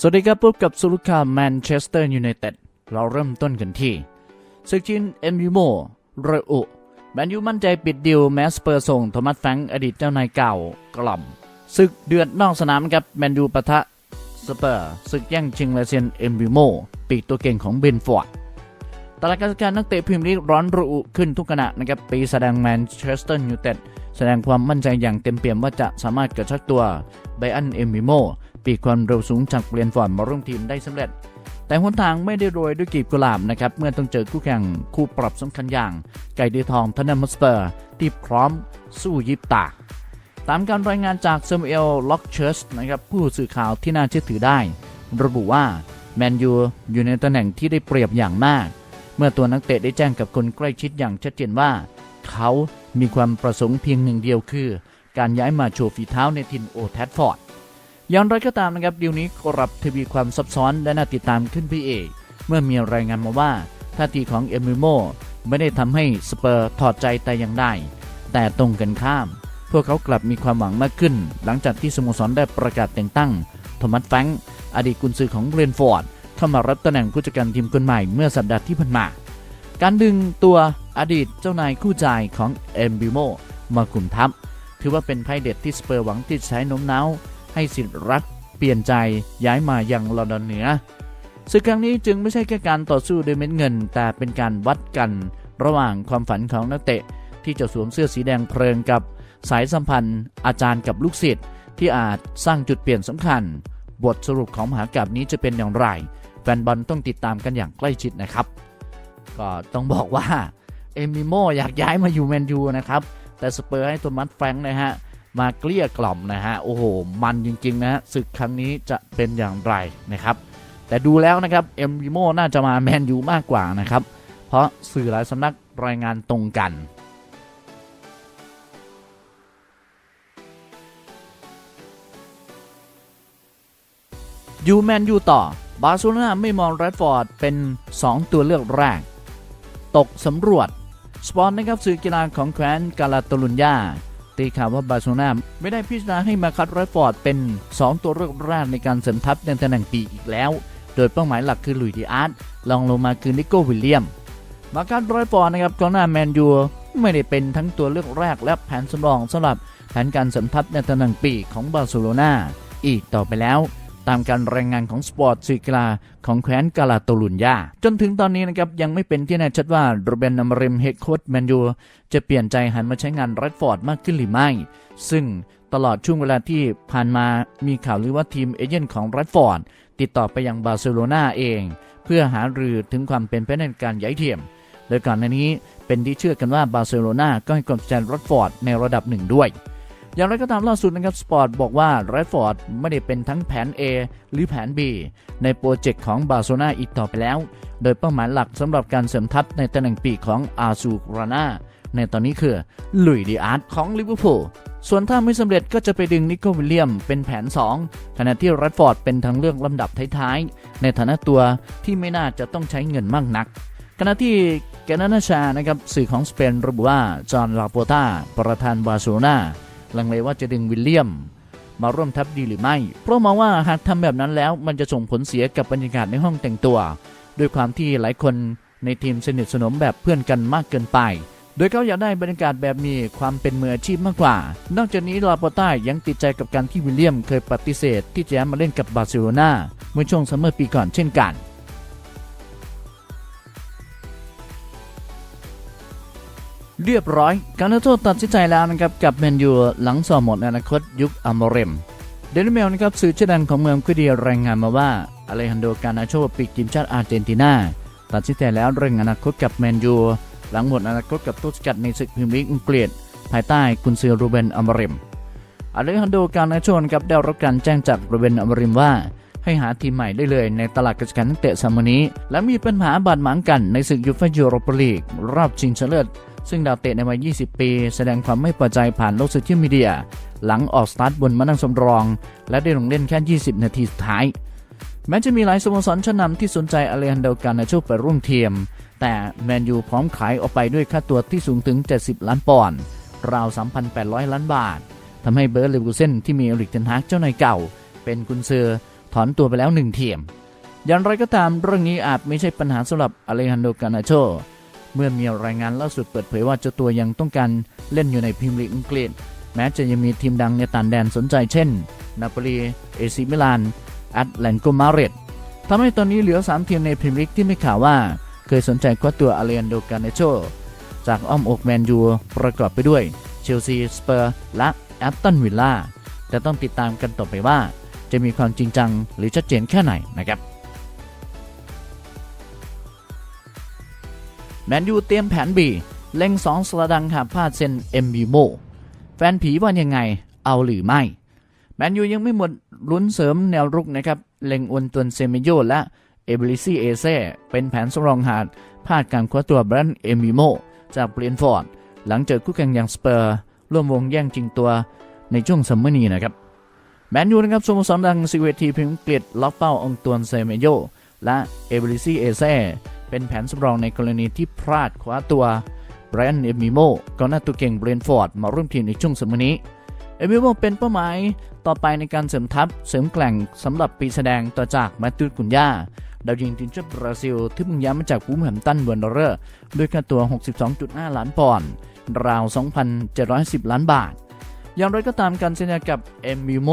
สวัสดีครับพบกับสุลุคาแมนเชสเตอร์ยูไนเต็ดเราเริ่มต้นกันที่ซึกจินเอ็มยูโมเรอุแมนยูมั่นใจปิดดิวแมสเปอร์ส่งโทมัสแฟงอดีตเจ้านายเก่ากล่อมศึกเดือดนอกสนามครับแมนยูปะทะสเปอร์ศึกแย่งชิงลายเซียนเอ็มยูโมปีกตัวเก่งของเบนฟอร์ดตลาดการการนักเตะพรีเมียร์ลีกร้อนระอุขึ้นทุกขณะนะครับปีแสดงแมนเชสเตอร์ยูไนเต็ดแสดงความมั่นใจอย่างเต็มเปี่ยมว่าจะสามารถกระชักตัวไบอันเอมิโม ปีกความเร็วสูงจากเปลี่ยนฟอร์ดมาร่วมทีมได้สำเร็จ แต่หนทางไม่ได้โรยด้วยกีบกุหลาบนะครับ เมื่อต้องเจอคู่แข่งคู่ปรับสำคัญอย่าง ไก่ดีทองทนนัมสเปอร์ที่พร้อมสู้ยิบตา ตามการรายงานจากเซมูเอลล็อกเชิร์สนะครับผู้สื่อข่าวที่น่าเชื่อถือได้ ระบุว่าแมนยูอยู่ในตำแหน่งที่ได้เปรียบอย่างมาก เมื่อตัวนักเตะได้แจ้งกับคนใกล้ชิดอย่างชัดเจนว่า เขามีความประสงค์เพียงหนึ่งเดียวคือ การย้ายมาโชว์ฝีเท้าในทินโอแทดฟอร์ด อย่างไรก็ตามนะครับดีลนี้กรับทวีความซับซ้อนและน่าติดตามขึ้นพี่เอกเมื่อมีรายงานมาว่าท่าทีของเอมิโมไม่ได้ทำให้สเปอร์ถอดใจแต่อย่างใดแต่ตรงกันข้าม พวกเขากลับมีความหวังมากขึ้น หลังจากที่สโมสรได้ประกาศแต่งตั้งโทมัสแฟงอดีตกุนซือของเบรนฟอร์ดเข้ามารับตำแหน่งผู้จัดการทีมคนใหม่เมื่อสัปดาห์ที่ผ่านมา การดึงตัวอดีตเจ้านายคู่ใจของเอมบิโมมาคุมทัพถือว่าเป็นไพ่เด็ดที่สเปอร์หวังที่จะใช้โน้มน้าว ให้สิทธิ์รักเปลี่ยนใจย้ายมายังลอนดอนเหนือศึกครั้งนี้จึงไม่ใช่แค่การต่อสู้ด้วยเม็ดเงิน แต่เป็นการวัดกัน ระหว่างความฝันของนักเตะ ที่จะสวมเสื้อสีแดงเพลิงกับ สายสัมพันธ์ อาจารย์กับลูกศิษย์ที่อาจสร้างจุดเปลี่ยนสำคัญ บทสรุปของมหากาพย์นี้จะเป็นอย่างไร แฟนบอลต้องติดตามกันอย่างใกล้ชิดนะครับ ก็ต้องบอกว่าเอมิโมอยากย้ายมาอยู่แมนยูนะครับแต่สเปอร์ให้โทมัสแฟรงค์นะฮะ มาเกลี้ยกล่อมนะฮะโอ้โหมันจริงๆนะฮะศึกครั้งนี้จะเป็นอย่างไรนะครับ แต่ดูแล้วนะครับเอ็มิโมน่าจะมาแมนยูมากกว่านะครับ เพราะสื่อหลายสำนักรายงานตรงกันยูแมนยูต่อบาร์เซโลนาไม่มองแรดฟอร์ดเป็น 2 ตัวเลือกแรก ตกสำรวจ สปอนนะครับสื่อกีฬาของแคว้นกาลาตลุญญา ตีข่าวว่าบาร์เซโลนาไม่ได้พิจารณาให้มาคัดรอยฟอร์ดเป็น 2 ตัวเลือกแรกในการเสริมทัพในตำแหน่งปีอีกแล้ว โดยเป้าหมายหลักคือลุยดิอาร์ตลองลงมาคือนิโก้วิลเลียม มาคัดรอยฟอร์ดนะครับกองหน้าแมนยูไม่ได้เป็นทั้งตัวเลือกแรกและแผนสำรองสำหรับแผนการเสริมทัพในตำแหน่งปีของบาร์เซโลนาอีกต่อไปแล้ว ตามการรายงานของสปอร์ตสื่อกีฬาของแคว้นกาลาตลุญญาจนถึงตอนนี้นะครับยังไม่เป็นที่แน่ชัดว่าโรเบนนามริมเฮดโค้ชแมนยูจะเปลี่ยนใจหันมาใช้งานแรดฟอร์ดมากขึ้นหรือไม่ ซึ่งตลอดช่วงเวลาที่ผ่านมามีข่าวลือว่าทีมเอเจนต์ของแรดฟอร์ดติดต่อไปยังบาร์เซโลนาเอง เพื่อหารือถึงความเป็นไปได้ในการย้ายทีมโดยก่อนหน้านี้เป็นที่เชื่อกันว่าบาร์เซโลนาก็ให้ความสนใจแรดฟอร์ดในระดับหนึ่งด้วย อย่างไรก็ตามล่าสุดนะครับสปอร์ตบอกว่าแรดฟอร์ดไม่ได้เป็นทั้งแผน A หรือแผน B ในโปรเจกต์ของบาร์เซโลนาอีกต่อไปแล้ว โดยเป้าหมายหลักสำหรับการเสริมทัพในตำแหน่งปีกของอาซูรานาในตอนนี้คือลุยดีอาร์ตของลิเวอร์พูลส่วนถ้าไม่สำเร็จก็จะไปดึงนิโคลวิลเลียมเป็นแผน 2 ขณะที่แรดฟอร์ดเป็นทางเลือกลำดับท้ายๆ ในฐานะตัวที่ไม่น่าจะต้องใช้เงินมากนัก ขณะที่แกนานาชานะครับสื่อของสเปนระบุว่าจอห์นลาโปตาประธานบาร์เซโลนา ลังเลว่าจะดึงวิลเลียม มาร่วมทัพดีหรือไม่ เพราะมองว่าหากทำแบบนั้นแล้วมันจะส่งผลเสียกับบรรยากาศในห้องแต่งตัว ด้วยความที่หลายคนในทีมสนิทสนมแบบเพื่อนกันมากเกินไป โดยเขาอยากได้บรรยากาศแบบมีความเป็นมืออาชีพมากกว่า นอกจากนี้ลาโปต้ายังติดใจกับการที่วิลเลียมเคยปฏิเสธ ที่จะมาเล่นกับบาร์เซโลนาเมื่อช่วงซัมเมอร์ปีก่อนเช่นกัน เรียบร้อย การโทษตัดสินใจแล้วนะครับกับแมนยูหลังสอบหมดอนาคตยุคอัมโมเรม เดลิเมลนะครับสื่อชื่อดังของเมืองคุดีรายงานมาว่าอเลฮันโดการนาโชปีกทีมชาติอาร์เจนตินาตัดสินใจแล้วเรื่องอนาคตกับแมนยูหลังหมดอนาคตกับตุสกัดในศึกพรีเมียร์ลีกอังกฤษภายใต้กุนซือรูเบนอัมโมเรมอเลฮันโดการนาโชนะครับได้รับการแจ้งจากรูเบนอัมโมเรมว่าให้หาทีมใหม่ได้เลยในตลาดกิจการนักเตะซัมมอนี้ และมีปัญหาบาดหมางกันในศึกยูฟ่ายูโรปาลีกรอบชิงชนะเลิศ ซึ่งดาวเตะในวัย 20 ปี แสดงความไม่พอใจผ่านโลกโซเชียลมีเดีย หลังออกสตาร์ทบนมานั่งสำรอง และได้ลงเล่นแค่ 20 นาทีสุดท้าย แม้จะมีหลายสโมสรชั้นนำที่สนใจอเลฮันโดกานาโชไปร่วมทีม แต่แมนยูพร้อมขายออกไปด้วยค่าตัวที่สูงถึง 70 ล้านปอนด์ราว 3,800 ล้านบาททำให้เบิร์ดเลเวอร์เซนที่มีเอริกเทนฮากเจ้านายเก่า เป็นกุนซือถอนตัวไปแล้วหนึ่งเทียมอย่างไรก็ตามเรื่องนี้อาจไม่ใช่ปัญหาสำหรับอเลฮันโดกานาโช เมื่อมีรายงานล่าสุดเปิดเผยว่าเจ้าตัวยังต้องการเล่นอยู่ในพรีเมียร์ลีกอังกฤษ แม้จะยังมีทีมดังในต่างแดนสนใจเช่น นาโปลี เอซิมิลานแอตแลนโกมาเรตทำให้ตอนนี้เหลือ 3 ทีมในพรีเมียร์ลีกที่ไม่ข่าวว่า เคยสนใจคว้าตัวอเลนโดกาเนโชจากอ้อมอกแมนยูประกอบไปด้วยเชลซี สเปอร์ และแอตตันวิลล่าแต่ต้องติดตามกันต่อไปว่า จะมีความจริงจังหรือชัดเจนแค่ไหนนะครับ แมนยูเตรียมแผนบีเล็งสองสระดังหากพลาดเซนเอ็มบีโมแฟนผีว่ายังไงเอาหรือไม่แมนยูยังไม่หมดลุ้นเสริมแนวรุกนะครับ เล็งอวนตวนเซเมโยและเอเบลิซีเอเซ่เป็นแผนสำรองหากพลาดการคว้าตัวแบรนด์เอมบิโมจากเบรนฟอร์ด หลังเจอคู่แข่งอย่างสเปอร์ ร่วมวงแย่งจริงตัวในช่วงซัมเมอร์นี้นะครับแมนยูนะครับสโมสรดังซีเวทีพิมพ์กฤษล็อกเป้าองตวนเซเมโยและเอเบลิซีเอเซ่ เป็นแผนสำรองในกรณีที่พลาดคว้าตัวแบรนด์เอมิโมก่อนหน้าตัวเก่งเบรนฟอร์ดมาร่วมทีมในช่วงซัมเมอร์นี้ เอมิโมเป็นเป้าหมายต่อไปในการเสริมทัพเสริมแกล่งสำหรับปีแสดงต่อจากแมตติวกุนยาดาวยิงทีมชาติบราซิล ที่เพิ่งย้ายมาจากฟูมแฮมตันเบอร์นเรอร์ด้วยค่าตัว 62.5 ล้านปอนด์ราว 2,710 ล้านบาท อย่างไรก็ตามการสัญญากับเอมิโม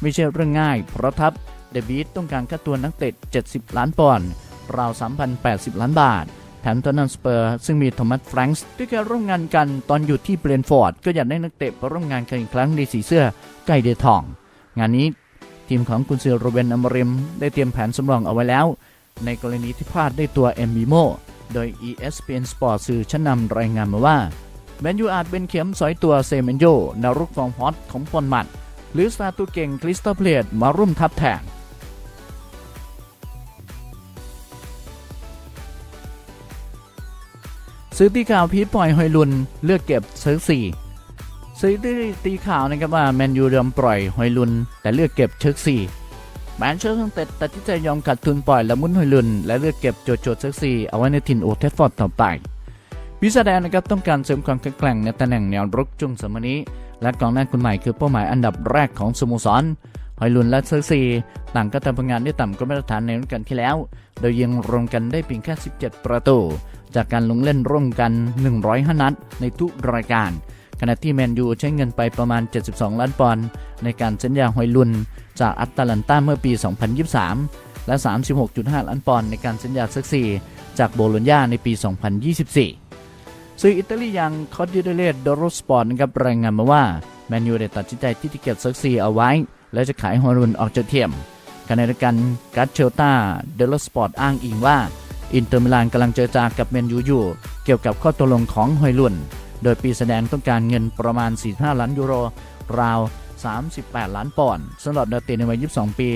ไม่ใช่เรื่องง่าย เพราะทัพเดบิตต้องการค่าตัวนักเตะ 70 ล้านปอนด์ ราว 3,080 ล้านบาท แถมตอนนั้นสเปอร์ซึ่งมีโทมัสแฟรงส์ที่เคยร่วมงานกันตอนอยู่ที่เบรนฟอร์ด ก็อยากได้นักเตะมาร่วมงานกันอีกครั้งในสีเสื้อไก่เดทอง งานนี้ทีมของกุนซือโรเบนอมริม ได้เตรียมแผนสำรองเอาไว้แล้ว ในกรณีที่พลาดได้ตัวเอมบิโมโดย ESPN Sport สื่อชั้นนำรายงานมาว่าแมนยูอาจเป็นเข็มสอยตัวเซเมนโยนวรุกฟอร์มฮอตของปอนมัด หรือสตาตัวเก่งคริสตัลเพลตมาร่วมทัพแทน ซื้อตีข่าวพีทปล่อยหอยลุนเลือกเก็บซื้อสี่ซื้อตีตีข่าวนะครับว่าแมนยูเดิมปล่อยหอยลุน แต่เลือกเก็บเชิกสี่แมนเชสเตอร์เต็ดตัดสินใจยอมขาดทุนปล่อยและมุนหอยลุน และเลือกเก็บโจโจเชิกสี่เอาไว้ในถิ่นโอเทฟฟอร์ดต่อไปพิซาแดนนะครับต้องการเสริมความแข็งแกร่งในตำแหน่งแนวรุกจุงสมนี้ และกองหน้าคนใหม่คือเป้าหมายอันดับแรกของสโมสร หอยลุนและเชอร์ซีต่างก็ทำผลงานได้ต่ำกว่ามาตรฐานในฤดูกาลที่แล้ว โดยยิงรวมกันได้เพียงแค่ 17 ประตู จากการลงเล่นร่วมกัน 105 นัดในทุกรายการ ขณะที่แมนยูใช้เงินไปประมาณ 72 ล้านปอนด์ในการสัญญาหอยลุนจากอัตแลนตาเมื่อปี 2023 และ 36.5 ล้านปอนด์ในการสัญญาเซ็กซีจากโบโลญญาในปี 2024สื่ออิตาลีอย่างคอดิเดเลตโดโรสปอร์ตนะครับรายงานมาว่า แมนยูได้ตัดสินใจที่จะเก็บเซ็กซีเอาไว้ และจะขายฮอยลุนออกจากเทียมขณะเดียวกันกัตเชลตาเดลสปอร์ตอ้างอิงว่า อินเตอร์มิลานกำลังเจรจากับแมนยูอยู่ เกี่ยวกับข้อตกลงของฮอยลุนโดยปีแสดงต้องการเงินประมาณ 45 ล้านยูโร ราว 38 ล้านปอนด์สำหรับดาเตในวัย 22 ปี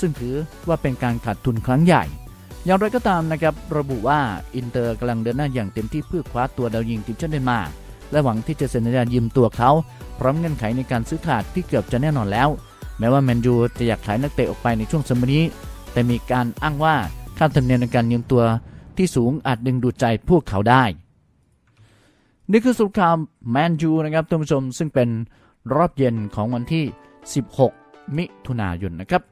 ซึ่งถือว่าเป็นการขาดทุนครั้งใหญ่ อย่างไรก็ตามนะครับระบุว่าอินเตอร์กำลังเดินหน้าอย่างเต็มที่เพื่อคว้าตัวดาวยิงทีมชาติเดนมาร์กและหวังที่จะเซ็นสัญญายืมตัวเขา พร้อมเงื่อนไขในการซื้อขาดที่เกือบจะแน่นอนแล้ว แม้ว่าแมนยูจะอยากขายนักเตะออกไปในช่วงสมัยนี้ แต่มีการอ้างว่าค่าธรรมเนียมในการยืมตัวที่สูงอาจดึงดูดใจพวกเขาได้ นี่คือสุข่าวแมนยูนะครับท่านผู้ชมซึ่งเป็นรอบเย็นของวันที่ 16 มิถุนายนนะครับ